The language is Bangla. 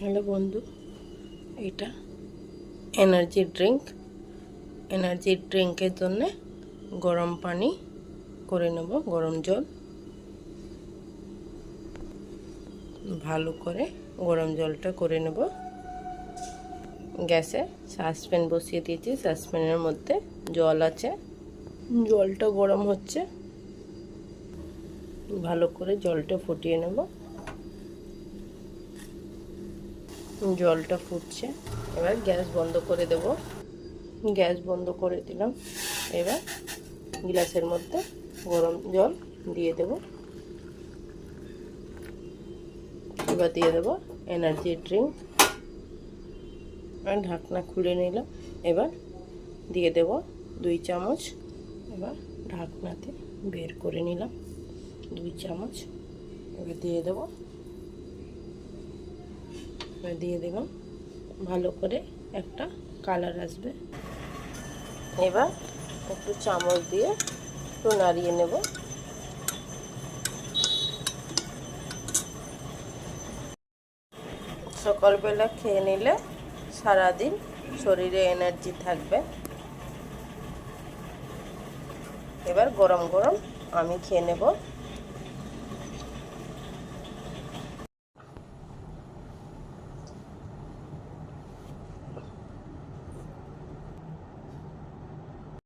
হ্যালো বন্ধু, এটা এনার্জি ড্রিঙ্ক এনার্জি ড্রিঙ্কের জন্যে গরম পানি করে নেব, গরম জল। ভালো করে গরম জলটা করে নেব। গ্যাসে সাসপ্যান বসিয়ে দিয়েছি সাসপ্যানের মধ্যে জল আছে। জলটা গরম হচ্ছে। ভালো করে জলটা ফুটিয়ে নেব। জলটা ফুটছে। এবার গ্যাস বন্ধ করে দেব। গ্যাস বন্ধ করে দিলাম। এবার গ্লাসের মধ্যে গরম জল দিয়ে দেব। এবার দিয়ে দেব এনার্জি ড্রিঙ্ক আর ঢাকনা খুলে নিলাম। এবার দিয়ে দেব দুই চামচ। এবার ঢাকনাতে বের করে নিলাম। দুই চামচ। এবার দিয়ে দেব দিয়ে দিলাম। ভালো করে একটা কালার আসবে। এবার একটু চামচ দিয়ে একটু নাড়িয়ে নেব। সকালবেলা খেয়ে নিলে সারাদিন শরীরে এনার্জি থাকবে। এবার গরম গরম আমি খেয়ে নেব।